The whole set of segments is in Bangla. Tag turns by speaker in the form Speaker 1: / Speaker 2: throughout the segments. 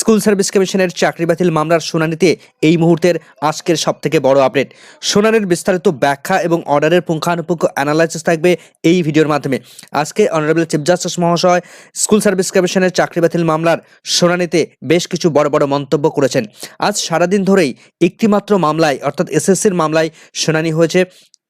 Speaker 1: স্কুল সার্ভিস কমিশনের চাকরি বাতিল মামলার শুনানিতে এই মুহূর্তের আজকের সবথেকে বড় আপডেট। শুনানির বিস্তারিত ব্যাখ্যা এবং অর্ডারের পুঙ্খানুপুঙ্খ অ্যানালাইসিস থাকবে এই ভিডিওর মাধ্যমে। আজকে অনারেবল চিফ জাস্টিস মহাশয় স্কুল সার্ভিস কমিশনের চাকরি বাতিল মামলার শুনানিতে বেশ কিছু বড় বড় মন্তব্য করেছেন। আজ সারাদিন ধরেই একটিমাত্র মামলায়, অর্থাৎ এসএসসির মামলায় শুনানি হয়েছে।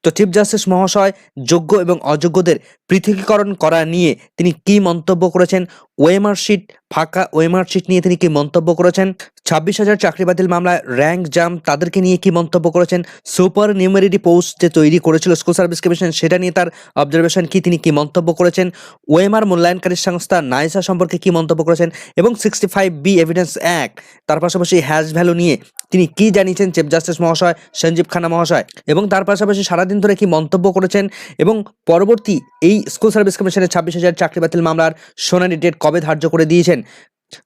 Speaker 1: তো চিফ জাস্টিস মহাশয় যোগ্য এবং অযোগ্যদের পৃথকীকরণ করা নিয়ে তিনি কি মন্তব্য করেছেন ওয়েমার শিট ফাঁকা ওয়েমার শিট নিয়ে তিনি কি মন্তব্য করেছেন? ছাব্বিশ হাজার চাকরি বাতিল মামলায় র্যাঙ্ক জাম তাদেরকে নিয়ে কি মন্তব্য করেছেন? সুপার নিউমেরিটি পোস্ট যে তৈরি করেছিল স্কুল সার্ভিস কমিশন সেটা নিয়ে তার অবজারভেশন কি তিনি কি মন্তব্য করেছেন? ওয়েমার মূল্যায়নকারী সংস্থা নাইসা সম্পর্কে কি মন্তব্য করেছেন? এবং sixty five B evidence act তার পাশাপাশি হ্যাশ ভ্যালু নিয়ে তিনি কি জানিয়েছেন? চিফ জাস্টিস মহাশয়, সঞ্জীব খানা মহাশয়, এবং তার পাশাপাশি সারাদিন ধরে কি মন্তব্য করেছেন? এবং পরবর্তী এই স্কুল সার্ভিস কমিশনের ছাব্বিশ হাজার চাকরি বাতিল মামলার শুনানি ডেট কবে ধার্য করে দিয়েছেন?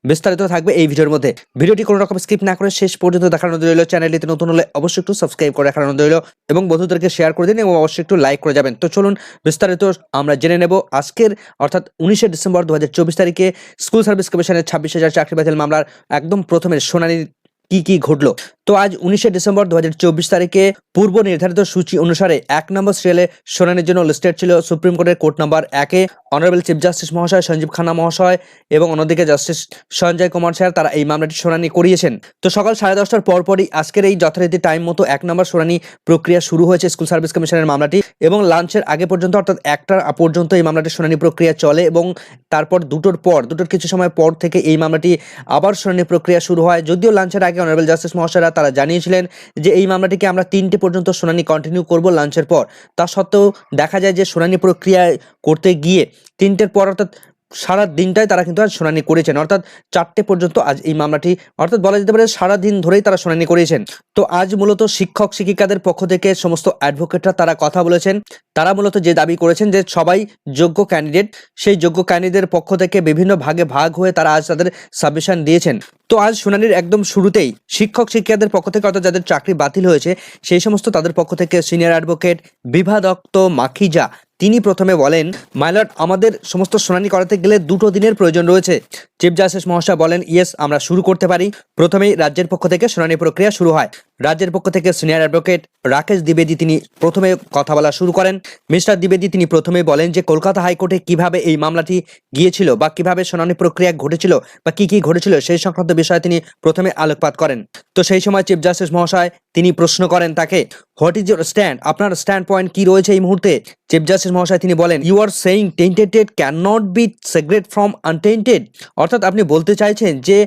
Speaker 1: বিস্তারিত থাকবে এই ভিডিওর মধ্যে। ভিডিওটি কোনো রকম স্কিপ না করে শেষ পর্যন্ত দেখানো রইল। চ্যানেলটিতে নতুন হলে অবশ্যই একটু সাবস্ক্রাইব করে দেখানো রইল এবং বন্ধুদেরকে শেয়ার করে দিন এবং অবশ্যই একটু লাইক করে যাবেন। তো চলুন বিস্তারিত আমরা জেনে নেব আজকের, অর্থাৎ উনিশে ডিসেম্বর দু হাজার চব্বিশ তারিখে স্কুল সার্ভিস কমিশনের ছাব্বিশ হাজার চাকরি বাতিল মামলার একদম প্রথমে শুনানি কি কি ঘটলো? তো আজ উনিশে ডিসেম্বর দু হাজার চব্বিশ তারিখে পূর্ব নির্ধারিত সূচি অনুসারে এক নম্বর সিরিয়ালে শুনানির জন্য লিস্টেড ছিল সুপ্রিম কোর্টের কোর্ট নম্বর একে অনারেবল চিফ জাস্টিস মহাশয় সঞ্জীব খান্না মহাশয় এবং অন্যদিকে জাস্টিস সঞ্জয় কুমার স্যার, তারা এই মামলাটি শুনানি করিয়েছেন। তো সকাল সাড়ে দশটার পরপরই আজকের এই যথারীতি টাইম মতো এক নম্বর শুনানি প্রক্রিয়া শুরু হয়েছে স্কুল সার্ভিস কমিশনের মামলাটি এবং লাঞ্চের আগে পর্যন্ত, অর্থাৎ একটার পর্যন্ত এই মামলাটির শুনানি প্রক্রিয়া চলে এবং তারপর দুটোর পর, দুটোর কিছু সময় পর থেকে এই মামলাটি আবার শুনানি প্রক্রিয়া শুরু হয়। যদিও লাঞ্চের আগে অনারেবল জাস্টিস মহাশয়রা তারা জানিয়েছিলেন যে এই মামলাটিকে আমরা তিনটে পর্যন্ত শুনানি কন্টিনিউ করব লাঞ্চের পর। তা সত্ত্বেও দেখা যায় যে শুনানি প্রক্রিয়া করতে গিয়ে তিনটের পর অর্থাৎ সারা দিনটাই তারা কিন্তু আজ শুনানি করেছেন। অর্থাৎ চারটে পর্যন্ত আজ এই মামলাটি, অর্থাৎ বলা যেতে পারে সারা দিন ধরেই তারা শুনানি করেছেন। তো আজ মূলত শিক্ষক শিক্ষিকাদের পক্ষ থেকে সমস্ত অ্যাডভোকেটরা তারা কথা বলেছেন। তারা মূলত যে দাবি করেছেন যে সবাই যোগ্য ক্যান্ডিডেট, সেই যোগ্য ক্যান্ডিডেটের পক্ষ থেকে বিভিন্ন ভাগে ভাগ হয়ে তারা আজ তাদের সাবমিশন দিয়েছেন। তো আজ শুনানির একদম শুরুতেই শিক্ষক শিক্ষিকাদের পক্ষ থেকে, অর্থাৎ যাদের চাকরি বাতিল হয়েছে, সেই সমস্ত তাদের পক্ষ থেকে সিনিয়র অ্যাডভোকেট বিভা দত্ত মাখিজা তিনি প্রথমে বলেন মাইলট আমাদের সমস্ত শুনানি করাতে গেলে দুটো দিনের প্রয়োজন রয়েছে। চিফ জাস্টিস মহাশয় বলেন ইয়েস আমরা শুরু করতে পারি। প্রথমেই রাজ্যের পক্ষ থেকে শুনানি প্রক্রিয়া শুরু হয়। রাজ্যের পক্ষ থেকে সিনিয়র অ্যাডভোকেট রাকেশ দ্বিবেদী তিনি প্রথমে কথা বলা শুরু করেন। মিস্টার দ্বিবেদী তিনি প্রথমে বলেন যে, কলকাতা হাইকোর্টে কীভাবে এই মামলাটি গিয়েছিল বা কীভাবে শুনানি প্রক্রিয়া ঘটেছিল বা কি কি ঘটেছিল সেই সংক্রান্ত বিষয়ে তিনি প্রথমে আলোকপাত করেন। তো সেই সময় চিফ জাস্টিস মহাশয় তিনি প্রশ্ন করেন তাকে হোয়াট ইজ ইউর স্ট্যান্ড আপনার স্ট্যান্ড পয়েন্ট কি রয়েছে এই মুহূর্তে? চিফ জাস্টিস মহাশয় তিনি বলেন you are saying tainted can not be segregated from untainted অর্থাৎ আপনি বলতে চাইছেন যে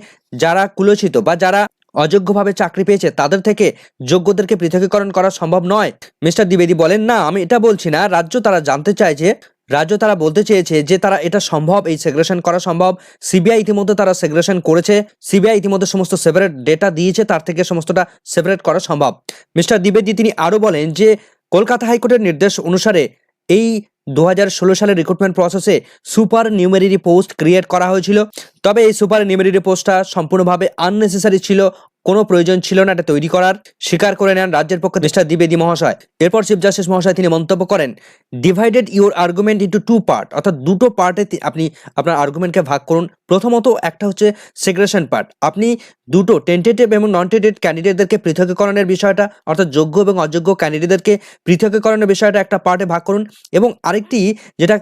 Speaker 1: যারা কুলসিত বা যারা অযোগ্যভাবে চাকরি পেয়েছে, তাদের থেকে যোগ্যদেরকে পৃথকীকরণ করা সম্ভব নয়। মিস্টার দ্বিবেদী বলেন, না, আমি এটা বলছি না। রাজ্য তারা জানতে চাইছে রাজ্য তারা বলতে চেয়েছে যে তারা এটা সম্ভব, এই সেগ্রেশন করা সম্ভব। সিবিআই ইতিমধ্যে তারা সেগ্রেশন করেছে। সিবিআই ইতিমধ্যে সমস্ত সেপারেট ডেটা দিয়েছে, তার থেকে সমস্তটা সেপারেট করা সম্ভব। মিস্টার দ্বিবেদী তিনি আরও বলেন যে, কলকাতা হাইকোর্টের নির্দেশ অনুসারে এই দু হাজার ষোলো সালের রিক্রুটমেন্ট প্রসেসে সুপার নিউমেরিটি পোস্ট ক্রিয়েট করা হয়েছিল। তবে এই সুপার নিউমেরিটি পোস্টটা সম্পূর্ণভাবে আননেসেসারি ছিল কোনো প্রয়োজন ছিল না এটা তৈরি করার। স্বীকার করে নেন রাজ্যের পক্ষে মিস্টার দ্বিবেদী মহাশয়। এরপর চিফ জাস্টিস মহাশয় তিনি মন্তব্য করেন divided your argument into two part অর্থাৎ দুটো পার্টে আপনি আপনার আর্গুমেন্টকে ভাগ করুন। প্রথমত একটা হচ্ছে সেগ্রেশন পার্ট আপনি দুটো টেন্টেটিভ এবং নন টেন্টেড ক্যান্ডিডেটদেরকে পৃথকীকরণের বিষয়টা, অর্থাৎ যোগ্য এবং অযোগ্য ক্যান্ডিডেটদেরকে পৃথকীকরণের বিষয়টা একটা পার্টে ভাগ করুন। এবং আরেকটি, যেটা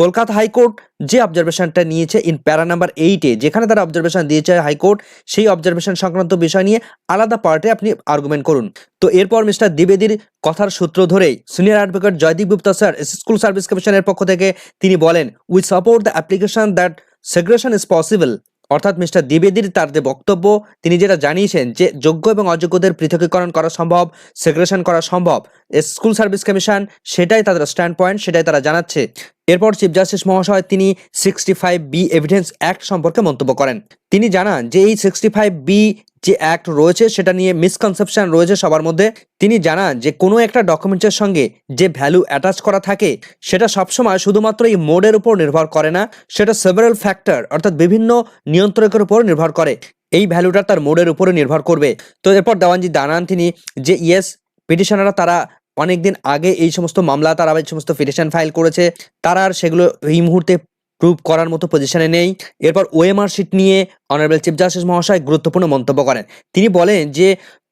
Speaker 1: কলকাতা হাইকোর্ট যে অবজারভেশনটা নিয়েছে ইন প্যারা নাম্বার এইটে যেখানে তারা অবজারভেশন দিয়েছে হাইকোর্ট সেই অবজারভেশন সংক্রান্ত বিষয় নিয়ে আলাদা পার্টে আপনি আর্গুমেন্ট করুন। তো এরপর মিস্টার দ্বিবেদীর কথার সূত্র ধরেই senior advocate Joydeep Gupta sir school service কমিশনের পক্ষ থেকে তিনি বলেন we support the application that segregation is possible অর্থাৎ মিস্টার দ্বিবেদীর তার যে বক্তব্য, তিনি যেটা জানিয়েছেন যে যোগ্য এবং অযোগ্যদের পৃথকীকরণ করা সম্ভব সেগ্রেশন করা সম্ভব। স্কুল সার্ভিস কমিশন, সেটাই তাদের স্ট্যান্ড পয়েন্ট সেটাই তারা জানাচ্ছে। এরপর চিফ জাস্টিস মহাশয় তিনি sixty five B evidence act সম্পর্কে মন্তব্য করেন। তিনি জানান যে এই সিক্সটি ফাইভ বি যে অ্যাক্ট রয়েছে, সেটা নিয়ে মিসকনসেপশন রয়েছে সবার মধ্যে। তিনি জানান যে কোনো একটা ডকুমেন্টের সঙ্গে যে ভ্যালু অ্যাটাচ করা থাকে, সেটা সবসময় শুধুমাত্র এই মোডের উপর নির্ভর করে না, সেটা সেভারাল ফ্যাক্টর অর্থাৎ বিভিন্ন নিয়ন্ত্রকের উপর নির্ভর করে। এই ভ্যালুটা তার মোডের উপরে নির্ভর করবে। তো এরপর দেওয়ানজি দানান তিনি যে ইয়েস পিটিশনাররা তারা অনেকদিন আগে এই সমস্ত মামলা, তারা এই সমস্ত পিটিশন ফাইল করেছে। তারা আর সেগুলো এই মুহূর্তে প্রুভ করার মতো পজিশনে নেই। এরপর ওএমআর শিট নিয়ে অনারেবল চিফ জাস্টিস মহাশয় গুরুত্বপূর্ণ মন্তব্য করেন। তিনি বলেন যে,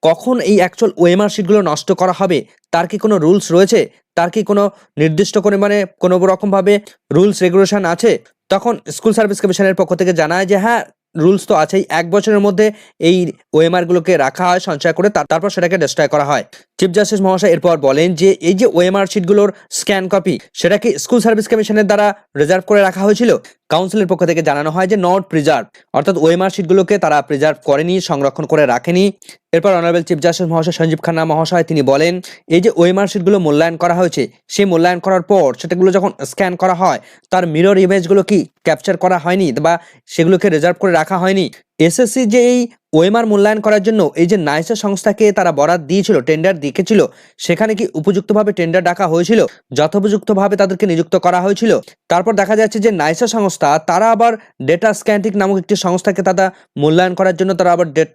Speaker 1: কখন এই অ্যাকচুয়াল ওএমআর শিটগুলো নষ্ট করা হবে, তার কি কোনো রুলস রয়েছে? তার কি কোনো নির্দিষ্ট করে মানে কোনো রকমভাবে রুলস রেগুলেশন আছে? তখন স্কুল সার্ভিস কমিশনের পক্ষ থেকে জানায় যে হ্যাঁ রুলস তো আছেই। এক বছরের মধ্যে এই ওএমআর গুলোকে রাখা হয়, সঞ্চয় করে তারপর সেটাকে ডিস্ট্রয় করা হয়। চিফ জাস্টিস মহাশয় এরপর বলেন যে এই যে ওএমআর শিটগুলোর স্ক্যান কপি সেটা কি স্কুল সার্ভিস কমিশনের দ্বারা রিজার্ভ করে রাখা হয়েছিল। কাউন্সিলের পক্ষ থেকে জানানো হয় যে নট প্রিজার্ভ অর্থাৎ ওএমআর শিটগুলোকে তারা প্রিজার্ভ করেনি, সংরক্ষণ করে রাখেনি। এরপর অনারেবল চিফ জাস্টিস মহাশয় সঞ্জীব খান্না মহাশয় তিনি বলেন, এই যে ওএমআর শিটগুলো মূল্যায়ন করা হয়েছে, সেই মূল্যায়ন করার পর সেটাগুলো যখন স্ক্যান করা হয়, তার মিরর ইমেজগুলো কি ক্যাপচার করা হয়নি, বা সেগুলোকে রিজার্ভ করে রাখা হয়নি? এসএসসি যে এই ওএমআর মূল্যায়ন করার জন্য এই যে নাইসা সংস্থাকে তারা বরাদ দিয়েছিল টেন্ডার দেখেছিল, সেখানে কি উপযুক্তভাবে টেন্ডার ডাকা হয়েছিল? যথোপযুক্তভাবে তাদেরকে নিযুক্ত করা হয়েছিল। তারপর দেখা যাচ্ছে যে নাইসা সংস্থা, তারা আবার ডেটা স্ক্যান্টিক নামক একটি সংস্থাকে তারা মূল্যায়ন করার জন্য তারা আবার ডেট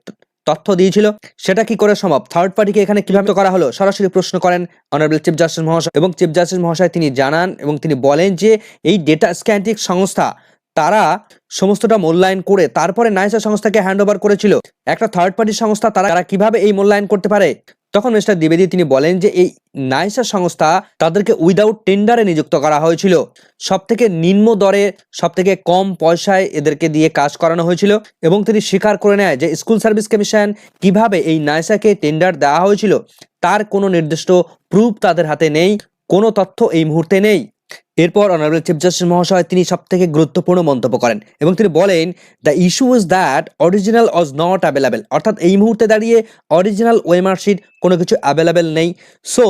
Speaker 1: তথ্য দিয়েছিল। সেটা কি করে সম্ভব? থার্ড পার্টিকে এখানে কীভাবে করা হলো? সরাসরি প্রশ্ন করেন অনারেবল চিফ জাস্টিস মহাশয় এবং চিফ জাস্টিস মহাশয় তিনি জানান এবং তিনি বলেন যে এই ডেটা স্ক্যান্টিক সংস্থা তারা সমস্তটা মূল্যায়ন করে তারপরে নাইসা সংস্থাকে হ্যান্ড ওভার করেছিল। একটা থার্ড পার্টি সংস্থা তারা কীভাবে এই মূল্যায়ন করতে পারে? তখন মিস্টার দ্বিবেদী তিনি বলেন যে এই নাইসা সংস্থা তাদেরকে উইদাউট টেন্ডারে নিযুক্ত করা হয়েছিল। সব থেকে নিম্ন দরে সব থেকে কম পয়সায় এদেরকে দিয়ে কাজ করানো হয়েছিল এবং তিনি স্বীকার করে নেয় যে স্কুল সার্ভিস কমিশন কীভাবে এই নাইসাকে টেন্ডার দেওয়া হয়েছিল। তার কোনো নির্দিষ্ট প্রুফ তাদের হাতে নেই, কোনো তথ্য এই মুহূর্তে নেই। এরপর অনারেবল চিফ জাস্টিস মহাশয় তিনি সব থেকে গুরুত্বপূর্ণ মন্তব্য করেন এবং তিনি বলেন the issue is that original was not available অর্থাৎ এই মুহূর্তে দাঁড়িয়ে অরিজিনাল ওয়েমার শিট কোনো কিছু অ্যাভেলেবেল নেই। So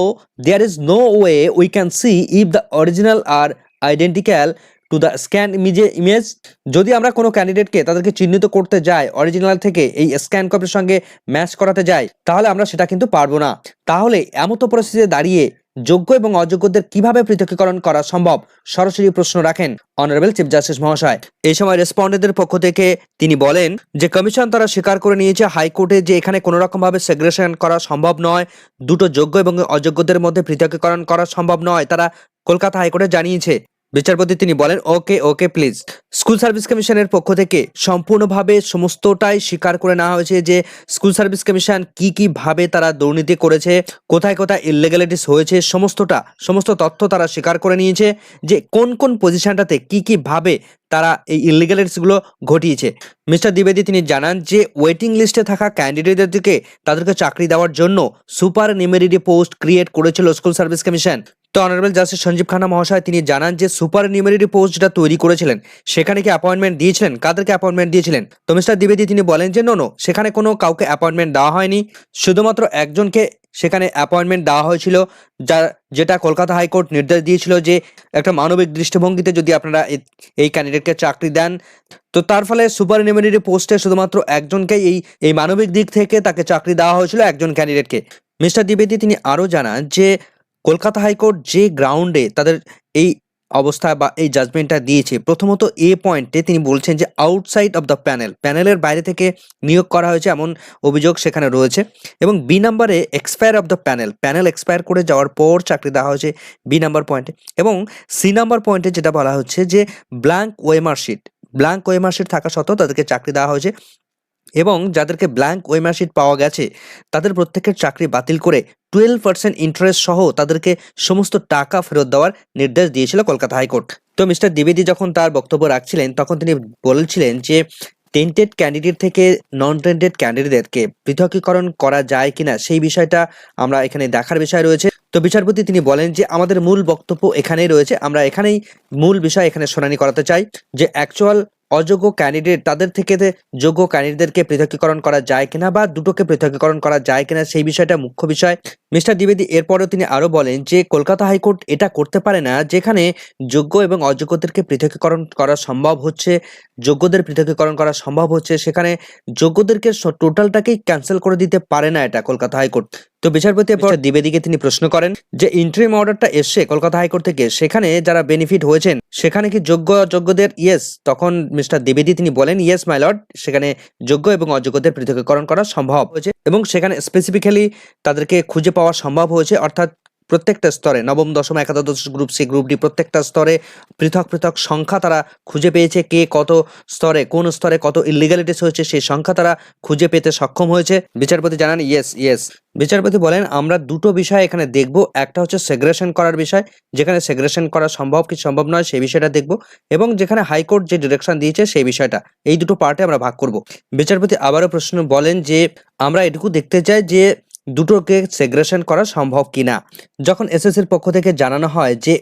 Speaker 1: there is no way we can see if the original are identical to the scan ইমেজে image যদি আমরা কোনো ক্যান্ডিডেটকে তাদেরকে চিহ্নিত করতে যাই অরিজিনাল থেকে এই স্ক্যান কপির সঙ্গে ম্যাচ করাতে যাই, তাহলে আমরা সেটা কিন্তু পারব না। তাহলে এমতো পরিস্থিতিতে দাঁড়িয়ে যোগ্য এবং অযোগ্যদের কীভাবে পৃথকীকরণ করা সম্ভব? সরাসরি প্রশ্ন রাখেন অনারেবল চিফ জাস্টিস মহাশয় এই সময় রেসপন্ডেন্টদের পক্ষ থেকে তিনি বলেন যে কমিশন তারা স্বীকার করে নিয়েছে হাইকোর্টে যে এখানে কোনো রকমভাবে সেগ্রেশন করা সম্ভব নয়, দুটো যোগ্য এবং অযোগ্যদের মধ্যে পৃথকীকরণ করা সম্ভব নয়। তারা কলকাতা হাইকোর্টে জানিয়েছে। বিচারপতি তিনি বলেন, okay okay please school service কমিশনের পক্ষ থেকে সম্পূর্ণভাবে সমস্তটাই স্বীকার করে নেওয়া হয়েছে যে স্কুল সার্ভিস কমিশন কি কি ভাবে তারা দুর্নীতি করেছে, কোথায় কোথায় ইলিগ্যালিটিস হয়েছে, সমস্তটা, সমস্ত তথ্য তারা স্বীকার করে নিয়েছে যে কোন কোন পজিশনটাতে কি কি ভাবে তারা এই ইলিগ্যালিটিসগুলো ঘটিয়েছে। মিস্টার দ্বিবেদী তিনি জানান যে ওয়েটিং লিস্টে থাকা ক্যান্ডিডেটদেরকে তাদেরকে চাকরি দেওয়ার জন্য সুপার নিউমেরিটি পোস্ট ক্রিয়েট করেছিল স্কুল সার্ভিস কমিশন। তো অনারেবল জাস্টিস সঞ্জীব খান্না মহাশয় তিনি জানান যে সুপার নিউমেরিটি পোস্ট যেটা তৈরি করেছিলেন, সেখানে কি অ্যাপয়েন্টমেন্ট দিয়েছিলেন? কাদেরকে অ্যাপয়েন্টমেন্ট দিয়েছিলেন? তো মিস্টার দ্বিবেদী তিনি বলেন যে নো সেখানে কোনো কাউকে অ্যাপয়েন্টমেন্ট দেওয়া হয়নি। শুধুমাত্র একজনকে সেখানে অ্যাপয়েন্টমেন্ট দেওয়া হয়েছিল, যা, যেটা কলকাতা হাইকোর্ট নির্দেশ দিয়েছিল যে, একটা মানবিক দৃষ্টিভঙ্গিতে যদি আপনারা এই ক্যান্ডিডেটকে চাকরি দেন। তো তার ফলে সুপার নিউমেরিটি পোস্টে শুধুমাত্র একজনকেই এই এই মানবিক দিক থেকে তাকে চাকরি দেওয়া হয়েছিল, একজন ক্যান্ডিডেটকে মিস্টার দ্বিবেদী তিনি আরও জানান যে কলকাতা হাইকোর্ট যে গ্রাউন্ডে তাদের এই অবস্থা বা এই জাজমেন্টটা দিয়েছে, প্রথমত এ পয়েন্টে তিনি বলছেন যে আউটসাইড অফ দ্য প্যানেল প্যানেলের বাইরে থেকে নিয়োগ করা হয়েছে এমন অভিযোগ সেখানে রয়েছে এবং বি নাম্বারে expire of the panel panel expire করে যাওয়ার পর চাকরি দেওয়া হয়েছে বি নাম্বার পয়েন্টে এবং সি নাম্বার পয়েন্টে যেটা বলা হচ্ছে যে blank OMR sheet blank OMR sheet থাকা সত্ত্বেও তাদেরকে চাকরি দেওয়া হয়েছে। এবং যাদেরকে ব্ল্যাঙ্ক ওয়েমার শিট পাওয়া গেছে, তাদের প্রত্যেকের চাকরি বাতিল করে টুয়েলভ পার্সেন্ট ইন্টারেস্ট সহ তাদেরকে সমস্ত টাকা ফেরত দেওয়ার নির্দেশ দিয়েছিল কলকাতা হাইকোর্ট। তো মিস্টার দ্বিবেদী যখন তার বক্তব্য রাখছিলেন, তখন তিনি বলছিলেন যে টেন্টেড ক্যান্ডিডেট থেকে নন টেন্টেড ক্যান্ডিডেটকে পৃথকীকরণ করা যায় কিনা, সেই বিষয়টা আমরা এখানে দেখার বিষয় রয়েছে। তো বিচারপতি তিনি বলেন যে, আমাদের মূল বক্তব্য এখানেই রয়েছে। আমরা এখানেই মূল বিষয় এখানে শুনানি করাতে চাই যে অ্যাকচুয়াল অযোগ্য ক্যান্ডিডেট তাদের থেকে যোগ্য ক্যান্ডিডেটকে পৃথকীকরণ করা যায় কিনা বা দুটোকে পৃথকীকরণ করা যায় কিনা সেই বিষয়টা মুখ্য বিষয়। মিস্টার দ্বিবেদী, এরপরেও তিনি আরও বলেন যে কলকাতা হাইকোর্ট এটা করতে পারে না, যেখানে যোগ্য এবং অযোগ্যদেরকে পৃথকীকরণ করা সম্ভব হচ্ছে, যোগ্যদের পৃথকীকরণ করা সম্ভব হচ্ছে, সেখানে যোগ্যদেরকে টোটালটাকেই ক্যান্সেল করে দিতে পারে না এটা কলকাতা হাইকোর্ট। তো বিচারপতি দ্বিবেদীকে তিনি প্রশ্ন করেন যে ইন্টারিম অর্ডারটা এসে কলকাতা হাইকোর্ট থেকে, সেখানে যারা বেনিফিট হয়েছেন, সেখানে কি যোগ্য অযোগ্যদের ইয়েস তখন মিস্টার দ্বিবেদী তিনি বলেন ইয়েস মাই লর্ড সেখানে যোগ্য এবং অযোগ্যদের পৃথকীকরণ করা সম্ভব হয়েছে এবং সেখানে স্পেসিফিক্যালি তাদেরকে খুঁজে পাওয়া সম্ভব হয়েছে। অর্থাৎ প্রত্যেকটা স্তরে, নবম, দশম, একাদশ গ্রুপ সি গ্রুপ ডি, প্রত্যেকটা স্তরে পৃথক পৃথক সংখ্যা তারা খুঁজে পেয়েছে কে কত স্তরে, কোন স্তরে কত ইলিগালিটিস হয়েছে, সেই সংখ্যা তারা খুঁজে পেতে সক্ষম হয়েছে। বিচারপতি জানান ইয়েস ইয়েস বিচারপতি বলেন, আমরা দুটো বিষয় এখানে দেখব। একটা হচ্ছে সেগ্রেশন করার বিষয়, যেখানে সেগ্রেশন করা সম্ভব কি সম্ভব নয়, সেই বিষয়টা দেখব। এবং যেখানে হাইকোর্ট যে ডিরেকশন দিয়েছে, সেই বিষয়টা। এই দুটো পার্টে আমরা ভাগ করব। বিচারপতি আবারও প্রশ্ন বলেন যে, আমরা এটুকু দেখতে চাই যে দুটোকে সেগ্রেশন করা সম্ভব কিনা? যখন এসএসসির পক্ষ থেকে জানানো হয় যে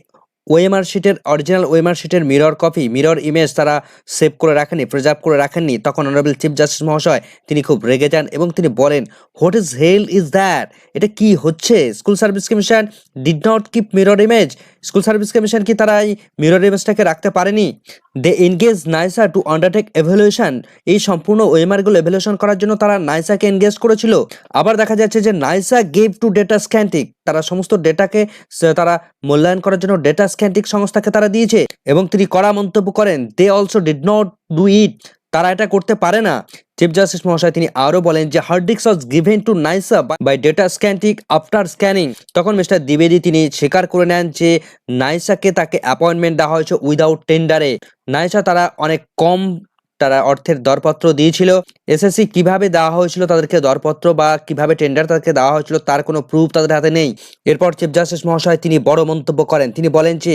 Speaker 1: ওয়েমার শিটের অরিজিনাল ওয়েমার শিটের মিরর কপি মিরর ইমেজ তারা সেভ করে রাখেনি প্রিজার্ভ করে রাখেননি, তখন অনারেবল চিফ জাস্টিস মহাশয় তিনি খুব রেগে যান এবং তিনি বলেন what is hell is that এটা কি হচ্ছে? School service commission did not keep mirror image school service commission কি তারা এই মিরর ইমেজটাকে রাখতে পারেনি? They engage Nysa to undertake evaluation এই সম্পূর্ণ ওয়েমারগুলো এভ্যালুয়েশন করার জন্য তারা নাইসাকে এনগেজ করেছিল। আবার দেখা যাচ্ছে যে Nysa gave to Data Scantech তারা সমস্ত ডেটাকে তারা মূল্যায়ন করার জন্য ডেটা স্ক্যান্টিক সংস্থাকে তারা দিয়েছে। এবং তিনি কড়া মন্তব্য করেন they also did not do it তারা এটা করতে পারে না। চিফ জাস্টিস মহাশয় তিনি আরও বলেন যে hard disk was given to NYSA by data Scantech after scanning তখন মিস্টার দ্বিবেদী তিনি স্বীকার করে নেন যে নাইসাকে তাকে অ্যাপয়েন্টমেন্ট দেওয়া হয়েছে উইদাউট টেন্ডারে নাইসা তারা অনেক কম তারা অর্থের দরপত্র দিয়েছিল। এসএসসি কীভাবে দেওয়া হয়েছিল তাদেরকে দরপত্র বা কীভাবে টেন্ডার তাদেরকে দেওয়া হয়েছিল তার কোনো প্রুফ তাদের হাতে নেই। এরপর চিফ জাস্টিস মহাশয় তিনি বড় মন্তব্য করেন। তিনি বলেন যে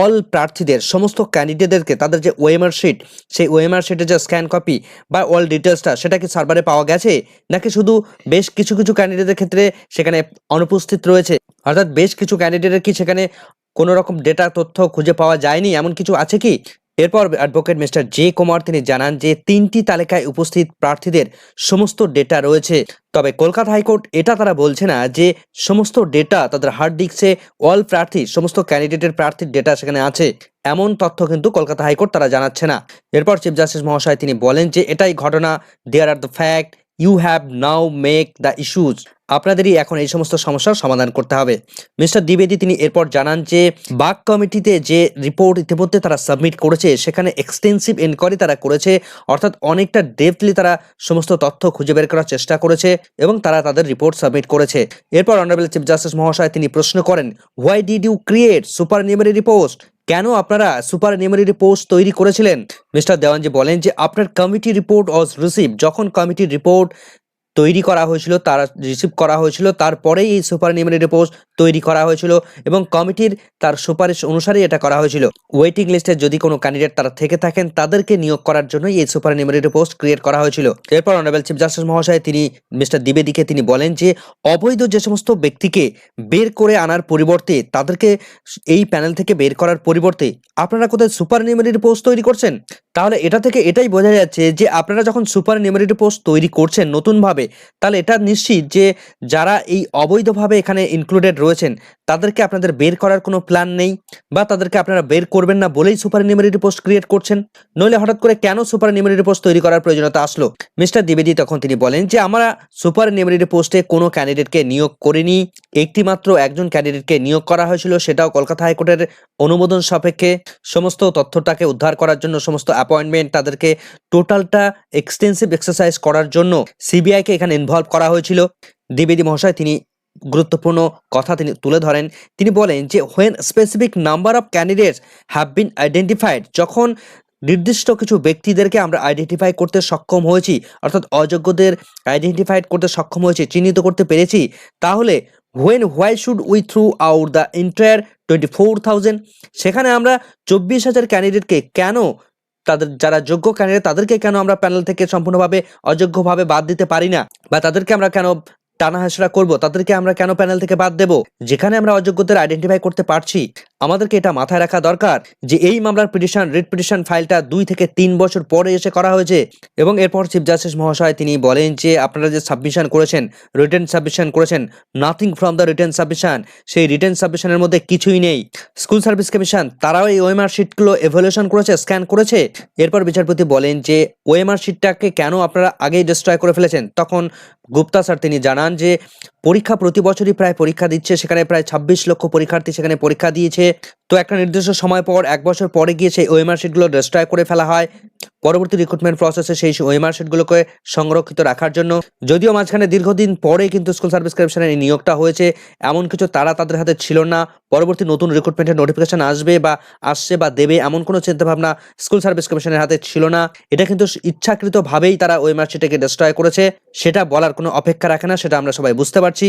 Speaker 1: অল প্রার্থীদের, সমস্ত ক্যান্ডিডেটদেরকে তাদের যে ওয়েমার শিট সেই ওয়েমার শিটের যে স্ক্যান কপি বা অল ডিটেলসটা সেটা কি সার্ভারে পাওয়া গেছে? নাকি শুধু বেশ কিছু কিছু ক্যান্ডিডেটের ক্ষেত্রে সেখানে অনুপস্থিত রয়েছে? অর্থাৎ বেশ কিছু ক্যান্ডিডেটের কি সেখানে কোনো রকম ডেটা তথ্য খুঁজে পাওয়া যায়নি? এমন কিছু আছে কি? এরপর অ্যাডভোকেট মিস্টার জে কুমার তিনি জানান যে তিনটি তালিকায় উপস্থিত প্রার্থীদের সমস্ত ডেটা রয়েছে। তবে কলকাতা হাইকোর্ট এটা তারা বলছে না যে সমস্ত ডেটা তাদের হার্ড ডিস্কে অল প্রার্থী, সমস্ত ক্যান্ডিডেটের প্রার্থীর ডেটা সেখানে আছে। এমন তথ্য কিন্তু কলকাতা হাইকোর্ট তারা জানাচ্ছে না। এরপর চিফ জাস্টিস মহাশয় তিনি বলেন যে এটাই ঘটনা there are the fact you have now make the issues আপনাদেরই এখন এই সমস্ত সমস্যার সমাধান করতে হবে। মিস্টার দ্বিবেদী তিনি এরপর জানান যে, বাক কমিটিতে যে রিপোর্ট ইতিমধ্যে তারা সাবমিট করেছে, সেখানে এক্সটেন্সিভ এনকোয়ারি তারা করেছে, অর্থাৎ অনেকটা ডেপথলি তারা সমস্ত তথ্য খুঁজে বের করার চেষ্টা করেছে এবং তারা তাদের রিপোর্ট সাবমিট করেছে। এরপর অনারেবল চিফ জাস্টিস মহাশয় তিনি প্রশ্ন করেন why did you create super numerary post কেন আপনারা সুপার নিউমারি পোস্ট তৈরি করেছিলেন? মিস্টার দেওয়ানজি বলেন যে, আপনার কমিটি রিপোর্ট ওয়াজ রিসিভ যখন কমিটির রিপোর্ট তৈরি করা হয়েছিল, তারা রিসিভ করা হয়েছিল। তারপরেই এই সুপার নিউমারি পোস্ট তৈরি করা হয়েছিল এবং কমিটির তার সুপারিশ অনুসারেই এটা করা হয়েছিল। ওয়েটিং লিস্টে যদি কোনো ক্যান্ডিডেট তারা থেকে থাকেন, তাদেরকে নিয়োগ করার জন্যই এই সুপার নিউমারি পোস্ট ক্রিয়েট করা হয়েছিল। এরপর অনারেবল চিফ জাস্টিস মহাশয় তিনি মিস্টার দ্বিবেদীকে তিনি বলেন যে, অবৈধ যে সমস্ত ব্যক্তিকে বের করে আনার পরিবর্তে, তাদেরকে এই প্যানেল থেকে বের করার পরিবর্তে আপনারা কোথায় সুপার নিউমারি পোস্ট তৈরি করছেন? তাহলে এটা থেকে এটাই বোঝা যাচ্ছে যে, আপনারা যখন সুপার নিউমারি পোস্ট তৈরি করছেন নতুনভাবে তাহলে এটা নিশ্চিত যে যারা এই অবৈধভাবে এখানে ইনক্লুডেড রয়েছেন, তাদেরকে আপনাদের বের করার কোনো প্ল্যান নেই বা তাদেরকে আপনারা বের করবেন না বলেই সুপার নিউমেরিটি পোস্ট ক্রিয়েট করছেন। নইলে হঠাৎ করে কেন সুপার নিউমেরিটি পোস্ট তৈরি করার প্রয়োজনীয়তা আসলো? মিস্টার দ্বিবেদী তখন তিনি বলেন যে, আমরা সুপার নিউমেরিটি পোস্টে কোনো ক্যান্ডিডেটকে নিয়োগ করিনি। একটি মাত্র একজন ক্যান্ডিডেটকে নিয়োগ করা হয়েছিল, সেটাও কলকাতা হাইকোর্টের অনুমোদন সাপেক্ষে। সমস্ত তথ্যটাকে উদ্ধার করার জন্য, সমস্ত অ্যাপয়েন্টমেন্ট তাদেরকে টোটালটা এক্সটেন্সিভ এক্সারসাইজ করার জন্য সিবিআইকে এখানে ইনভলভ করা হয়েছিল। দ্বিবেদী মহাশয় তিনি গুরুত্বপূর্ণ কথা তিনি তুলে ধরেন। তিনি বলেন যে when specific number of candidates have been identified যখন নির্দিষ্ট কিছু ব্যক্তিদেরকে আমরা আইডেন্টিফাই করতে সক্ষম হয়েছি, অর্থাৎ অযোগ্যদের আইডেন্টিফাইড করতে সক্ষম হয়েছি, চিহ্নিত করতে পেরেছি, তাহলে when why should we throw out the entire twenty four thousand সেখানে আমরা চব্বিশ হাজার ক্যান্ডিডেটকে কেন তাদের, যারা যোগ্য ক্যান্ডিডেট তাদেরকে কেন আমরা প্যানেল থেকে সম্পূর্ণভাবে অযোগ্যভাবে বাদ দিতে পারি না? বা তাদেরকে আমরা কেন টানা হাসরা করব, তাদেরকে আমরা কেন প্যানেল থেকে বাদ দেব? যেখানে আমরা অযোগ্যদের আইডেন্টিফাই করতে পারছি। আমাদেরকে এটা মাথায় রাখা দরকার যে এই মামলার পিটিশন রিট পিটিশন ফাইলটা দুই থেকে তিন বছর পরে এসে করা হয়েছে। এবং এরপর চিফ জাস্টিস মহাশয় তিনি বলেন যে, আপনারা যে সাবমিশন করেছেন রিটার্ন সাবমিশন করেছেন nothing from the return submission সেই রিটার্ন সাবমিশনের মধ্যে কিছুই নেই। স্কুল সার্ভিস কমিশন তারাও এই ওএমআর শিটগুলো এভলিউশন করেছে স্ক্যান করেছে। এরপর বিচারপতি বলেন যে ওএমআর শিটটাকে কেন আপনারা আগেই ডিস্ট্রয় করে ফেলেছেন? তখন গুপ্তা স্যার তিনি জানান যে পরীক্ষা প্রতি বছরই প্রায় পরীক্ষা দিচ্ছে, সেখানে প্রায় ছাব্বিশ লক্ষ পরীক্ষার্থী সেখানে পরীক্ষা দিয়েছে। তো একটা নির্দিষ্ট সময় পর, এক বছর পরে গিয়ে সেই ওএমআর শিটগুলো ডিস্ট্রয় করে ফেলা হয়। পরবর্তী রিক্রুটমেন্ট প্রসেসে সেই ওএমআর শিটগুলোকে সংরক্ষিত রাখার জন্য, যদিও মাঝখানে দীর্ঘদিন পরে কিন্তু স্কুল সার্ভিস কমিশনের এই নিয়োগটা হয়েছে, এমন কিছু তারা তাদের হাতে ছিল না। পরবর্তী নতুন রিক্রুটমেন্টের নোটিফিকেশন আসবে বা আসছে বা দেবে এমন কোনো চিন্তাভাবনা স্কুল সার্ভিস কমিশনের হাতে ছিল না। এটা কিন্তু ইচ্ছাকৃতভাবেই তারা ওএমআর শিটটাকে ডিস্ট্রয় করেছে, সেটা বলার কোনো অপেক্ষা রাখে না, সেটা আমরা সবাই বুঝতে পারছি।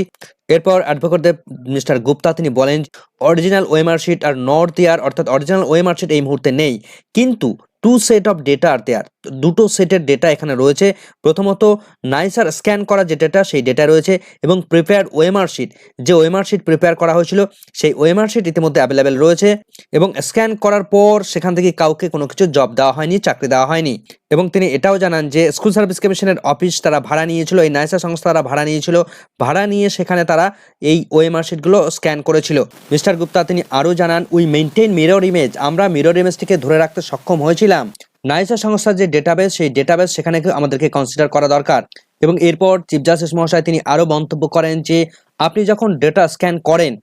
Speaker 1: এরপর অ্যাডভোকেট দেব মিস্টার গুপ্তা, তিনি বলেন original OMR sheet are not there অর্থাৎ অরিজিনাল ওএমআর শিট এই মুহূর্তে নেই। কিন্তু two set of data are there দুটো সেটের ডেটা এখানে রয়েছে। প্রথমত নাইসার স্ক্যান করা যে ডেটা সেই ডেটা রয়েছে এবং প্রিপেয়ার ওএমআর শিট যে ওএমআর শিট প্রিপেয়ার করা হয়েছিল, সেই ওএমআর শিট ইতিমধ্যে অ্যাভেলেবেল রয়েছে এবং স্ক্যান করার পর সেখান থেকে কাউকে কোনো কিছু জব দেওয়া হয়নি, চাকরি দেওয়া হয়নি। এবং তিনি এটাও জানান যে স্কুল সার্ভিস কমিশনের অফিস তারা ভাড়া নিয়েছিল, এই নাইসা সংস্থা তারা ভাড়া নিয়েছিল। ভাড়া নিয়ে সেখানে তারা এই ওএমআর শিটগুলো স্ক্যান করেছিল। মিস্টার গুপ্তা, তিনি আরও জানান উই মেনটেন মিরর ইমেজ আমরা মিরর ইমেজটিকে ধরে রাখতে সক্ষম হয়েছিলাম। নাইসা সংস্থার যে ডেটাবেস সেই ডেটাবেস সেখানে আমাদেরকে কনসিডার করা দরকার। এবং এরপর চিফ জাস্টিস মহাশয়, তিনি আরও মন্তব্য করেন যে, আপনি যখন ডেটা স্ক্যান করেন,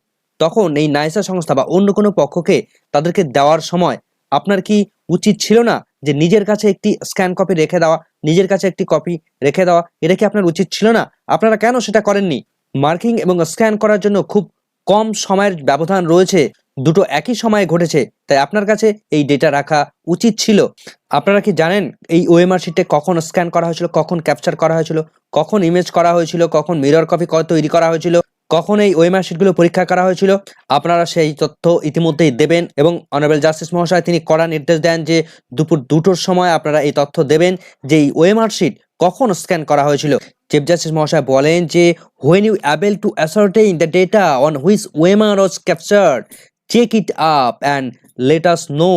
Speaker 1: তখন এই নাইসা সংস্থা বা অন্য কোনো পক্ষকে তাদেরকে দেওয়ার সময় আপনার কি উচিত ছিল না যে নিজের কাছে একটি স্ক্যান কপি রেখে দেওয়া, নিজের কাছে একটি কপি রেখে দেওয়া? এটা কি আপনার উচিত ছিল না? আপনারা কেন সেটা করেননি? মার্কিং এবং স্ক্যান করার জন্য খুব কম সময়ের ব্যবধান রয়েছে। দুটো একই সময়ে ঘটেছে। তাই আপনার কাছে এই ডেটা রাখা উচিত ছিল। আপনারা কি জানেন এই ওএমআর শিটে কখন স্ক্যান করা হয়েছিল, কখন ক্যাপচার করা হয়েছিল, কখন ইমেজ করা হয়েছিল, কখন মিরর কপি তৈরি করা হয়েছিল? কখন এই ওএমআর শিটগুলো পরীক্ষা করা হয়েছিল। আপনারা সেই তথ্য ইতিমধ্যেই দেবেন এবং অনারেবল জাস্টিস মহাশয় তিনি কড়া নির্দেশ দেন যে দুপুর দুটোর সময় আপনারা এই তথ্য দেবেন যে এই ওএমআর শিট কখন স্ক্যান করা হয়েছিল। চিফ জাস্টিস মহাশয় বলেন যে when you able to ascertain the data on which OMR was captured check it up and let us know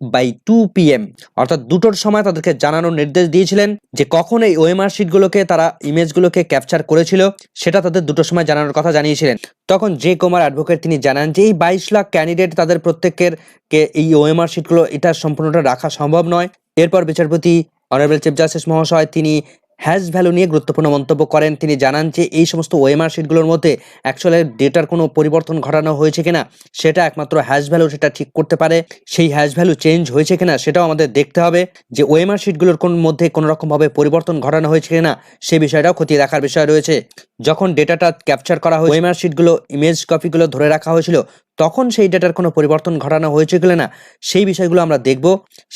Speaker 1: by two PM অর্থাৎ দুটোর সময় তাদেরকে জানানোর নির্দেশ দিয়েছিলেন যে কখন এই ওএমআর শিটগুলোকে তারা ইমেজগুলোকে ক্যাপচার করেছিল, সেটা তাদের দুটোর সময় জানানোর কথা জানিয়েছিলেন। তখন যে কুমার অ্যাডভোকেট তিনি জানান যে, এই বাইশ লাখ ক্যান্ডিডেট তাদের প্রত্যেকের কে এই ওএমআর শিটগুলো এটা সম্পূর্ণটা রাখা সম্ভব নয়। এরপর বিচারপতি অনারেবল চিফ জাস্টিস মহাশয় তিনি হ্যাশ ভ্যালু নিয়ে গুরুত্বপূর্ণ মন্তব্য করেন। তিনি জানান যে, এই সমস্ত ওএমআর শিটগুলোর মধ্যে অ্যাকচুয়ালি ডেটার কোনো পরিবর্তন ঘটানো হয়েছে কিনা, সেটা একমাত্র হ্যাশ ভ্যালু সেটা ঠিক করতে পারে। সেই হ্যাশ ভ্যালু চেঞ্জ হয়েছে কিনা, সেটাও আমাদের দেখতে হবে যে, ওএমআর শিটগুলোর কোন মধ্যে কোনো রকমভাবে পরিবর্তন ঘটানো হয়েছে কিনা সেই বিষয়টাও খতিয়ে দেখার বিষয় রয়েছে। যখন ডেটাটা ক্যাপচার করা হয় ওএমআর শিটগুলো ইমেজ কপিগুলো ধরে রাখা হয়েছিল তখন সেই ডেটার কোনো পরিবর্তন ঘটানো হয়েছে কিনা না সেই বিষয়গুলো আমরা দেখব।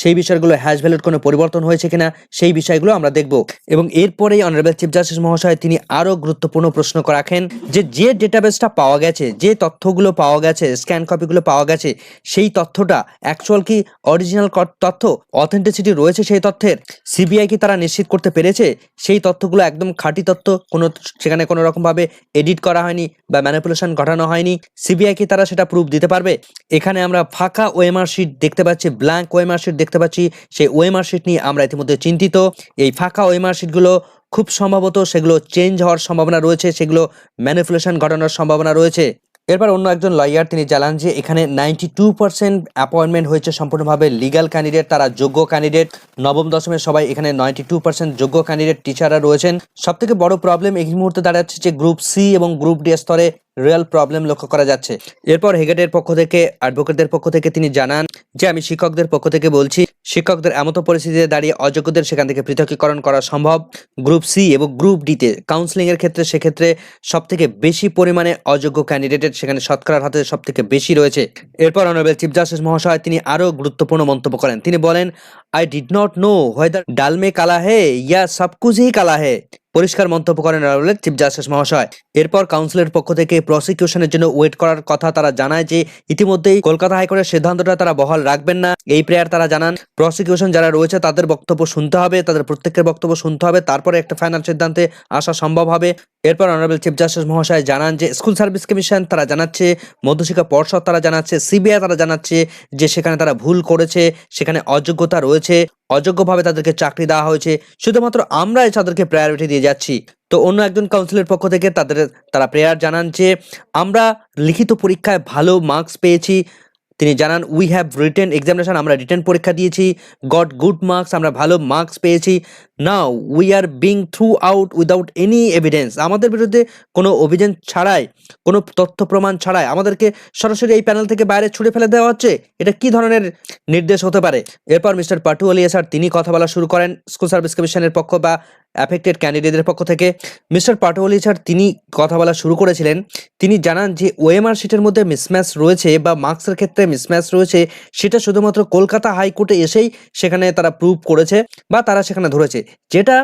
Speaker 1: সেই বিষয়গুলো হ্যাশ ভ্যালুর কোনো পরিবর্তন হয়েছে কিনা, সেই বিষয়গুলো আমরা দেখব। এবং এরপরেই অনারেবল চিফ জাস্টিস মহাশয় তিনি আরও গুরুত্বপূর্ণ প্রশ্ন রাখেন যে যে ডেটাবেসটা পাওয়া গেছে, যে তথ্যগুলো পাওয়া গেছে স্ক্যান কপিগুলো পাওয়া গেছে, সেই তথ্যটা অ্যাকচুয়াল কি অরিজিনাল তথ্য অথেন্টিসিটি রয়েছে সেই তথ্যের? সিবিআই কি তারা নিশ্চিত করতে পেরেছে? সেই তথ্যগুলো একদম খাঁটি তথ্য, কোনো সেখানে কোনো রকমভাবে এডিট করা হয়নি বা ম্যানিপুলেশন ঘটানো হয়নি। সিবিআই কি তারা সেটা প্রুফ দিতে পারবে। এখানে আমরা ফাঁকা ওএমআর শিট দেখতে পাচ্ছি ব্ল্যাঙ্ক ওএমআর শিট দেখতে পাচ্ছি। সেই ওএমআর শিট নিয়ে আমরা ইতিমধ্যে চিন্তিত। এই ফাঁকা ওএমআর শিটগুলো খুব সম্ভবত সেগুলো চেঞ্জ হওয়ার সম্ভাবনা রয়েছে, সেগুলো ম্যানিপুলেশন ঘটানোর সম্ভাবনা রয়েছে। এরপর অন্য একজন লয়ার তিনি জানান যে এখানে নাইনটি টু পার্সেন্ট অ্যাপয়েন্টমেন্ট হয়েছে সম্পূর্ণভাবে লিগাল ক্যান্ডিডেট তারা যোগ্য ক্যান্ডিডেট নবম দশমের সবাই এখানে নাইনটি টু পার্সেন্ট যোগ্য ক্যান্ডিডেট টিচাররা রয়েছেন। সব থেকে বড় প্রবলেম এই মুহূর্তে দাঁড়াচ্ছে যে গ্রুপ সি এবং গ্রুপ ডি স্তরে রিয়েল প্রবলেম লক্ষ্য করা যাচ্ছে। এরপর হেগেটের পক্ষ থেকে, অ্যাডভোকেটদের পক্ষ থেকে তিনি জানান যে, আমি শিক্ষকদের পক্ষ থেকে বলছি, শিক্ষকদের এমতো পরিস্থিতিতে দাঁড়িয়ে অযোগ্যদের সেখান থেকে পৃথকীকরণ করা সম্ভব। গ্রুপ সি এবং গ্রুপ ডিতে কাউন্সিলিং এর ক্ষেত্রে সেক্ষেত্রে সব থেকে বেশি পরিমাণে অযোগ্য ক্যান্ডিডেটের সেখানে শতকরার হাতে সব থেকে বেশি রয়েছে। এরপর অনারেবল চিফ জাস্টিস মহাশয় তিনি আরও গুরুত্বপূর্ণ মন্তব্য করেন। তিনি বলেন I did not know whether ডালমে কালা হে ইয়া সবকুছ হি কালা হে। পরিষ্কার মন্তব্য করেন আদালতের চিফ জাস্টিস মহাশয়। এরপর কাউন্সিলের পক্ষ থেকে প্রসিকিউশনের জন্য ওয়েট করার কথা তারা জানায় যে ইতিমধ্যেই কলকাতা হাইকোর্টের সিদ্ধান্তটা তারা বহাল রাখবেন না। এই প্রেয়ার তারা জানান প্রসিকিউশন যারা রয়েছে তাদের বক্তব্য শুনতে হবে, তাদের প্রত্যেকের বক্তব্য শুনতে হবে, তারপরে একটা ফাইনাল সিদ্ধান্তে আসা সম্ভব হবে। এরপর অনারেবল চিফ জাস্টিস মহাশয় জানান যে স্কুল সার্ভিস কমিশন তারা জানাচ্ছে, মধ্যশিক্ষা পর্ষদ তারা জানাচ্ছে সিবিআই তারা জানাচ্ছে যে সেখানে তারা ভুল করেছে, সেখানে অযোগ্যতা রয়েছে। অযোগ্যভাবে তাদেরকে চাকরি দেওয়া হয়েছে, শুধুমাত্র আমরাই তাদেরকে প্রায়োরিটি দিয়ে যাচ্ছি। তো অন্য একজন কাউন্সিলের পক্ষ থেকে তাদের, তারা প্রেয়ার জানান যে, আমরা লিখিত পরীক্ষায় ভালো মার্কস পেয়েছি। তিনি জানান উই হ্যাভ রিটেন এক্সামিনেশন আমরা রিটেন পরীক্ষা দিয়েছি। গট গুড মার্কস আমরা ভালো মার্কস পেয়েছি। Now we are being throw out without any evidence আমাদের বিরুদ্ধে কোনো অভিযান ছাড়াই, কোনো তথ্য প্রমাণ ছাড়াই আমাদেরকে সরাসরি এই প্যানেল থেকে বাইরে ছুড়ে ফেলে দেওয়া হচ্ছে? এটা কি ধরনের নির্দেশ হতে পারে? এরপর মিস্টার পাটুয়ালিয়া স্যার তিনি কথা বলা শুরু করেন স্কুল সার্ভিস কমিশনের পক্ষ বা অ্যাফেক্টেড ক্যান্ডিডেটদের পক্ষ থেকে। মিস্টার পাটোয়ালি স্যার তিনি কথা বলা শুরু করেছিলেন। তিনি জানান যে ওএমআর শিটের মধ্যে মিসম্যাচ রয়েছে বা মার্কসের ক্ষেত্রে মিসম্যাচ রয়েছে, সেটা শুধুমাত্র কলকাতা হাইকোর্টে এসেই সেখানে তারা প্রুভ করেছে বা তারা সেখানে ধরেছে। যেটা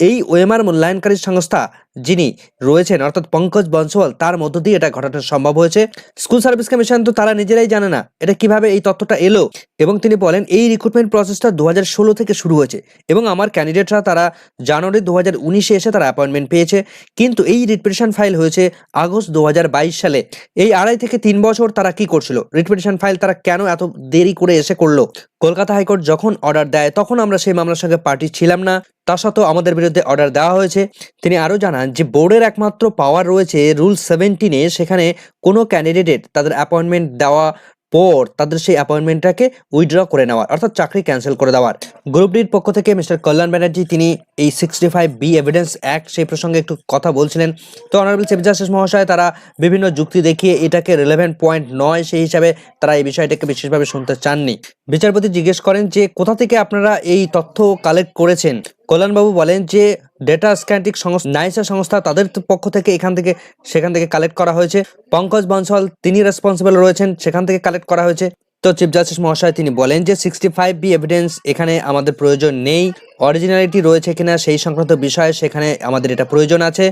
Speaker 1: এই ওএমআর মূল্যায়নকারী সংস্থা যিনি রয়েছেন, অর্থাৎ পঙ্কজ বনসওয়াল তার মধ্য দিয়ে এটা ঘটানো সম্ভব হয়েছে। স্কুল সার্ভিস কমিশন তো তারা নিজেরাই জানে না এটা কীভাবে এই তথ্যটা এলো এবং তিনি বলেন, এই রিক্রুটমেন্ট প্রসেসটা দু হাজার ষোলো থেকে শুরু হয়েছে এবং আমার ক্যান্ডিডেটরা তারা জানুয়ারি দু হাজার এসে তারা অ্যাপয়েন্টমেন্ট পেয়েছে। কিন্তু এই রিটপিটিশন ফাইল হয়েছে আগস্ট দু হাজার বাইশ সালে। এই আড়াই থেকে তিন বছর তারা কি করছিল? রিটপিটিশন ফাইল তারা কেন এত দেরি করে এসে করল? কলকাতা হাইকোর্ট যখন অর্ডার দেয়, তখন আমরা সেই মামলার সঙ্গে পার্টি ছিলাম না। তা সত্ত্বেও আমাদের বিরুদ্ধে অর্ডার দেওয়া হয়েছে। তিনি আরও জানান যে বোর্ডের একমাত্র পাওয়ার রয়েছে রুল সেভেন্টিনে সেখানে কোনো ক্যান্ডিডেটের তাদের অ্যাপয়েন্টমেন্ট দেওয়া পর তাদের সেই অ্যাপয়েন্টমেন্টটাকে উইথড্র করে নেওয়ার, অর্থাৎ চাকরি ক্যান্সেল করে দেওয়ার। গ্রুপ ডির পক্ষ থেকে মিস্টার কল্যাণ ব্যানার্জি তিনি এই sixty five B evidence act সেই প্রসঙ্গে একটু কথা বলছিলেন। তো অনারেবল চিফ জাস্টিস মহাশয়, তারা বিভিন্ন যুক্তি দেখিয়ে এটাকে রিলেভেন্ট পয়েন্ট নয় সেই হিসাবে তারা এই বিষয়টাকে বিশেষভাবে শুনতে চাননি। বিচারপতি জিজ্ঞেস করেন যে, কোথা থেকে আপনারা এই তথ্য কালেক্ট করেছেন? কল্যাণবাবু বলেন যে ডেটা স্ক্যান্টিক সংস্থা নাইসা সংস্থা তাদের পক্ষ থেকে এখান থেকে, সেখান থেকে কালেক্ট করা হয়েছে। পঙ্কজ বনসল, তিনি রেসপন্সিবল রয়েছেন, সেখান থেকে কালেক্ট করা হয়েছে। তো চিফ জাস্টিস মহাশয়, তিনি বলেন যে সিক্সটি ফাইভ বি এভিডেন্স এখানে আমাদের প্রয়োজন নেই। অরিজিনালিটি রয়েছে কিনা সেই সংক্রান্ত বিষয়ে সেখানে আমাদের এটা প্রয়োজন আছে।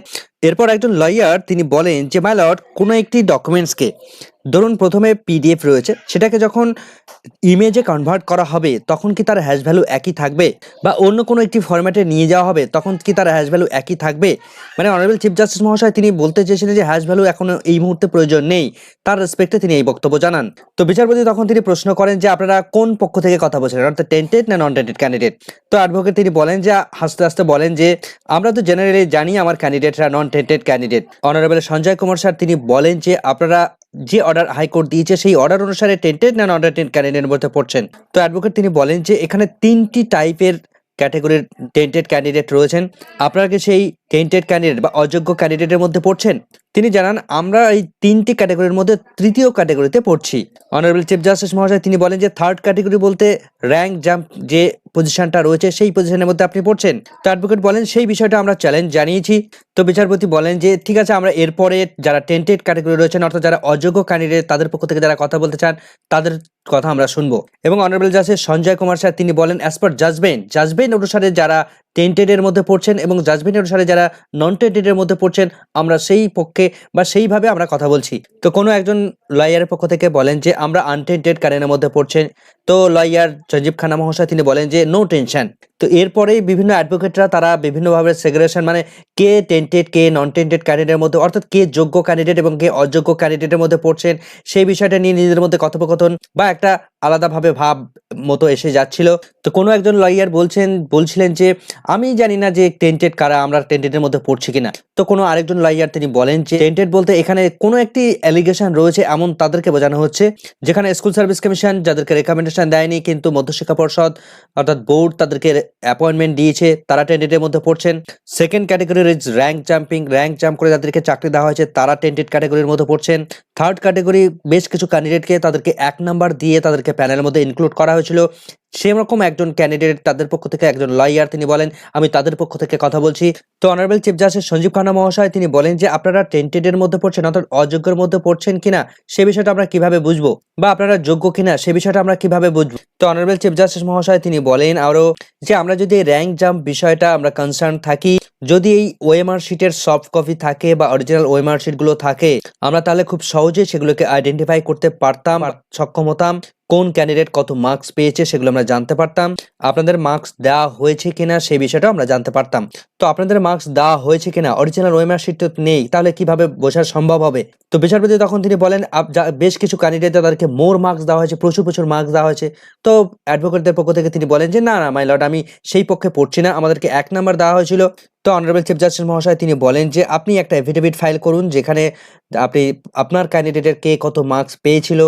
Speaker 1: এরপর একজন লয়ার তিনি বলেন যে মাই লর্ড কোনো একটি ডকুমেন্টসকে ধরুন প্রথমে পিডিএফ রয়েছে, সেটাকে যখন ইমেজে কনভার্ট করা হবে, তখন কি তার হ্যাশ ভ্যালু একই থাকবে? বা অন্য কোনো একটি ফরম্যাটে নিয়ে যাওয়া হবে, তখন কি তার হ্যাশ ভ্যালু একই থাকবে? মানে অনারেবল চিফ জাস্টিস মহাশয় তিনি বলতে চেয়েছিলেন যে হ্যাশ ভ্যালু এখন এই মুহূর্তে প্রয়োজন নেই। তার রেসপেক্টে তিনি এই বক্তব্য জানান। তো বিচারপতি তখন তিনি প্রশ্ন করেন যে, আপনারা কোন পক্ষ থেকে কথা বলছেন? অর্থাৎ টেন্টেড না নন টেন্টেড ক্যান্ডিডেট তো অ্যাডভোকেট তিনি বলেন যে, হাসতে হাসতে বলেন যে, আমরা তো জেনারেলি জানি আমার ক্যান্ডিডেটরা non tainted candidate honourable Sanjay Kumar sir, তিনি বলেন যে, আপনারা যে অর্ডার হাইকোর্ট দিয়েছে, সেই অর্ডার অনুসারে টেন্টেড না নন টেন্টেড ক্যান্ডিডেট মধ্যে পড়ছেন? তো অ্যাডভোকেট তিনি বলেন যে, এখানে তিনটি টাইপের ক্যাটাগরির টেন্টেড ক্যান্ডিডেট রয়েছেন। আপনারা কি সেই টেন্টেড ক্যান্ডিডেট বা অযোগ্য ক্যান্ডিডেটের মধ্যে পড়ছেন? তিনি জানান, আমরা এই তিনটি ক্যাটাগরির মধ্যে তৃতীয় ক্যাটাগরিতে পড়ছি। অনারেবল চিফ জাস্টিস মহাশয়, তিনি বলেন যে, থার্ড ক্যাটাগরি বলতে র্যাঙ্ক জাম্প যে পজিশনটা রয়েছে, সেই পজিশনের মধ্যে আপনি পড়ছেন। তো অ্যাডভোকেট বলেন, সেই বিষয়টা আমরা চ্যালেঞ্জ জানিয়েছি। তো বিচারপতি বলেন যে, ঠিক আছে, আমরা এরপরে যারা টেন্টেড ক্যাটাগরি রয়েছেন, অর্থাৎ যারা অযোগ্য ক্যান্ডিডেট তাদের পক্ষ থেকে যারা কথা বলতে চান, তাদের কথা আমরা শুনব। এবং honourable justice Sanjay Kumar sir, তিনি বলেন অ্যাজ পার জাজমেন্ট জাজমেন্ট অনুসারে যারা টেন্টেডের মধ্যে পড়ছেন এবং জাজমেন্ট অনুসারে যারা নন টেন্টেডের মধ্যে পড়ছেন, আমরা সেই পক্ষে বা সেইভাবে আমরা কথা বলছি। তো কোনো একজন লয়ারের পক্ষ থেকে বলেন যে, আমরা আনটেন্টেড কারেনের মধ্যে পড়ছেন। তো লয়ার সঞ্জীব খান্না মহাশয় তিনি বলেন যে নো টেনশন তো এরপরেই বিভিন্ন অ্যাডভোকেটরা তারা বিভিন্নভাবে সেগ্রেশন মানে কে টেন্টেড কে নন টেন্টেড ক্যান্ডিডেটের মধ্যে, অর্থাৎ কে যোগ্য ক্যান্ডিডেট এবং কে অযোগ্য ক্যান্ডিডেটের মধ্যে পড়ছেন, সেই বিষয়টা নিয়ে নিজেদের মধ্যে কথোপকথন বা একটা আলাদাভাবে ভাব মতো এসে যাচ্ছিল। তো কোনো একজন লয়ার বলছেন, বলছিলেন যে, আমি জানি না যে টেন্টেড কারা, আমরা টেন্টেডের মধ্যে পড়ছি কিনা। তো কোনো আরেকজন লয়ার তিনি বলেন যে টেন্টেড বলতে এখানে কোনো একটি অ্যালিগেশন রয়েছে এমন তাদেরকে বোঝানো হচ্ছে, যেখানে স্কুল সার্ভিস কমিশন যাদেরকে রেকমেন্ডেশন দেয়নি, কিন্তু মধ্যশিক্ষা পর্ষদ অর্থাৎ বোর্ড তাদেরকে অ্যাপয়েন্টমেন্ট দিয়েছে, তারা টেন্টেডের মধ্যে পড়ছেন। সেকেন্ড ক্যাটাগরির র্যাঙ্ক জাম্পিং র্যাঙ্ক জাম্প করে যাদেরকে চাকরি দেওয়া হয়েছে, তারা টেন্টেড ক্যাটাগরির মধ্যে পড়ছেন। থার্ড ক্যাটাগরি বেশ কিছু ক্যান্ডিডেটকে তাদেরকে এক নাম্বার দিয়ে তাদেরকে প্যানেলের মধ্যে ইনক্লুড করা হয়েছিল। সেরকম একজন ক্যান্ডিডেট তাদের পক্ষ থেকে একজন লয়ার তিনি বলেন, আমি তাদের পক্ষ থেকে কথা বলছি। তো honourable chief justice Sanjiv Khanna মহাশয় তিনি বলেন যে, আপনারা টেন্টেডের মধ্যে পড়ছেন অর্থাৎ অযোগ্যের মধ্যে পড়ছেন কিনা, সে বিষয়টা আমরা কীভাবে বুঝব? বা আপনারা যোগ্য কিনা, সে বিষয়টা আমরা কীভাবে বুঝব? তো অনারেবল চিফ জাস্টিস মহাশয় তিনি বলেন আরও যে, আমরা যদি র্যাঙ্ক জাম্প বিষয়টা আমরা কনসার্ন থাকি, যদি এই ওএমআর শিটের সফট কপি থাকে বা অরিজিনাল ওএমআর শিটগুলো থাকে, আমরা তাহলে খুব সহজে সেগুলোকে আইডেন্টিফাই করতে পারতাম আর সক্ষম হতাম। কোন ক্যান্ডিডেট কত মার্কস পেয়েছে সেগুলো আমরা জানতে পারতাম। আপনাদের মার্কস দেওয়া হয়েছে কিনা সেই বিষয়টা আমরা জানতে পারতাম। তো আপনাদের মার্কস দেওয়া হয়েছে কিনা অরিজিনাল ওয়েমার তো নেই, তাহলে কীভাবে বোঝা সম্ভব হবে? তো বিচারপতি তখন তিনি বলেন বেশ কিছু ক্যান্ডিডেট তাদেরকে মোর মার্কস দেওয়া হয়েছে, প্রচুর প্রচুর মার্কস দেওয়া হয়েছে। তো অ্যাডভোকেটদের পক্ষ থেকে তিনি বলেন যে, না না মাই লর্ড আমি সেই পক্ষে পড়ছি না। আমাদেরকে এক নাম্বার দেওয়া হয়েছিল। তো অনারেবল চিফ জাস্টিস মহাশয় তিনি বলেন যে, আপনি একটা এফিডেভিট ফাইল করুন, যেখানে আপনি, আপনার ক্যান্ডিডেটের কে কত মার্কস পেয়েছিল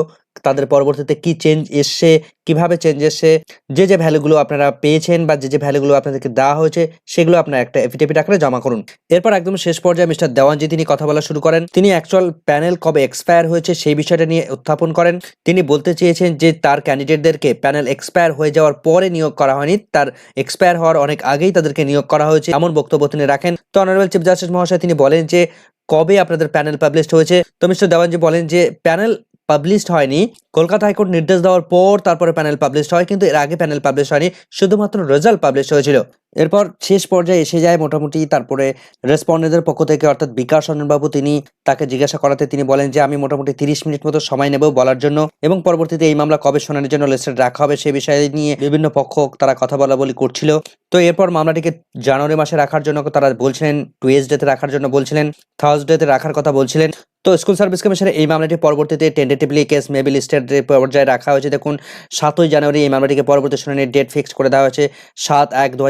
Speaker 1: তাদের পরবর্তীতে কি চেঞ্জ এসছে, কীভাবে চেঞ্জ এসছে, যে যে ভ্যালুগুলো আপনারা পেয়েছেন বা যে যে ভ্যালুগুলো আপনাদেরকে দেওয়া হয়েছে, সেগুলো আপনারা একটা এফিডেভিট আকারে জমা করুন। এরপর একদম শেষ পর্যায়ে মিস্টার দেওয়ানজি তিনি কথা বলা শুরু করেন। তিনি অ্যাকচুয়াল প্যানেল কবে এক্সপায়ার হয়েছে সেই বিষয়টা নিয়ে উত্থাপন করেন। তিনি বলতে চেয়েছেন যে তার ক্যান্ডিডেটদেরকে প্যানেল এক্সপায়ার হয়ে যাওয়ার পরে নিয়োগ করা হয়নি। তার এক্সপায়ার হওয়ার অনেক আগেই তাদেরকে নিয়োগ করা হয়েছে এমন বক্তব্য তিনি রাখেন। তো অনারেবল চিফ জাস্টিস মহাশয় তিনি বলেন যে কবে আপনাদের প্যানেল পাবলিশড হয়েছে? তো মিস্টার দেওয়ানজি বলেন যে প্যানেল পাবলিশড হয়নি। কলকাতা হাইকোর্ট নির্দেশ দেওয়ার পর তারপরে প্যানেল পাবলিশ হয়, কিন্তু এর আগে প্যানেল পাবলিশ হয়নি, শুধুমাত্র রেজাল্ট পাবলিশ হয়েছিল। এরপর শেষ পর্যায়ে এসে যায় মোটামুটি তারপরে রেসপন্ডেন্টের পক্ষ থেকে, অর্থাৎ বিকাশ রঞ্জনবাবু তিনি তাকে জিজ্ঞাসা করাতে তিনি বলেন যে, আমি মোটামুটি তিরিশ মিনিট মতো সময় নেব বলার জন্য এবং পরবর্তীতে এই মামলা কবে শুনানির জন্য লিস্টেড রাখা হবে সেই বিষয়ে নিয়ে বিভিন্ন পক্ষ তারা কথা বলা বলি করছিল। তো এরপর মামলাটিকে জানুয়ারি মাসে রাখার জন্য তারা বলছিলেন টুয়েসডেতে রাখার জন্য বলছিলেন থার্সডেতে রাখার কথা বলছিলেন। তো স্কুল সার্ভিস কমিশনের এই মামলাটি পরবর্তীতে টেন্টেটিভলি কেস মেবি লিস্টেড পর্যায়ে রাখা হয়েছে। দেখুন, সাতই জানুয়ারি এই মামলাটিকে পরবর্তী শুনানির ডেট ফিক্স করে দেওয়া হয়েছে। সাত এক দু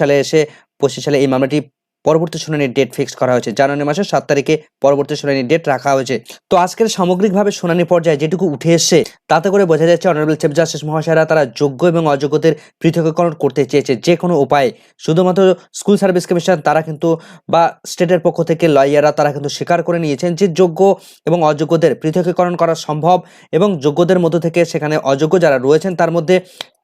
Speaker 1: সালে এসে পঁচিশ সালে এই মামলাটি পরবর্তী শুনানির ডেট ফিক্স করা হয়েছে। জানুয়ারি মাসের সাত তারিখে পরবর্তী শুনানির ডেট রাখা হয়েছে। তো আজকের সামগ্রিকভাবে শুনানি পর্যায়ে যেটুকু উঠে এসছে, তাতে করে বোঝা যাচ্ছে অনারেবল চিফ জাস্টিস মহাশয়রা তারা যোগ্য এবং অযোগ্যদের পৃথকীকরণ করতে চেয়েছে যে কোনো উপায়ে। শুধুমাত্র স্কুল সার্ভিস কমিশন তারা কিন্তু বা স্টেটের পক্ষ থেকে লয়াররা তারা কিন্তু স্বীকার করে নিয়েছেন যে যোগ্য এবং অযোগ্যদের পৃথকীকরণ করা সম্ভব এবং যোগ্যদের মধ্য থেকে সেখানে অযোগ্য যারা রয়েছেন তার মধ্যে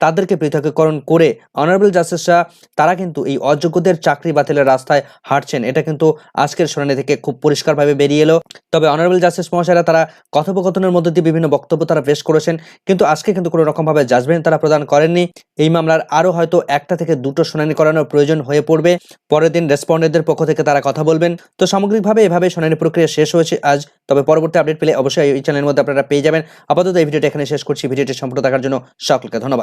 Speaker 1: তাদেরকে পৃথকীকরণ করে অনারেবল জাস্টিসরা তারা কিন্তু এই অযোগ্যদের চাকরি বাতিলের রাস্তায় হাঁটছেন। এটা কিন্তু আজকের শুনানি থেকে খুব পরিষ্কারভাবে বেরিয়ে এলো। তবে অনারেবল জাস্টিস মহাশয়রা, তারা কথোপকথনের মধ্যে দিয়ে বিভিন্ন বক্তব্য তারা পেশ করেছেন। কিন্তু আজকে কিন্তু কোনো রকমভাবে জাজমেন্ট তারা প্রদান করেননি। এই মামলার আরও হয়তো একটা থেকে দুটো শুনানি করানোর প্রয়োজন হয়ে পড়বে। পরের দিন রেসপন্ডেন্টদের পক্ষ থেকে তারা কথা বলবেন। তো সামগ্রিকভাবে এভাবে শুনানি প্রক্রিয়া শেষ হয়েছে আজ। তবে পরবর্তী আপডেট পেলে অবশ্যই এই চ্যানেলের মধ্যে আপনারা পেয়ে যাবেন। আপাতত এই ভিডিওটা এখানে শেষ করছি। ভিডিওটি সম্পূর্ণ দেখার জন্য সকলকে ধন্যবাদ।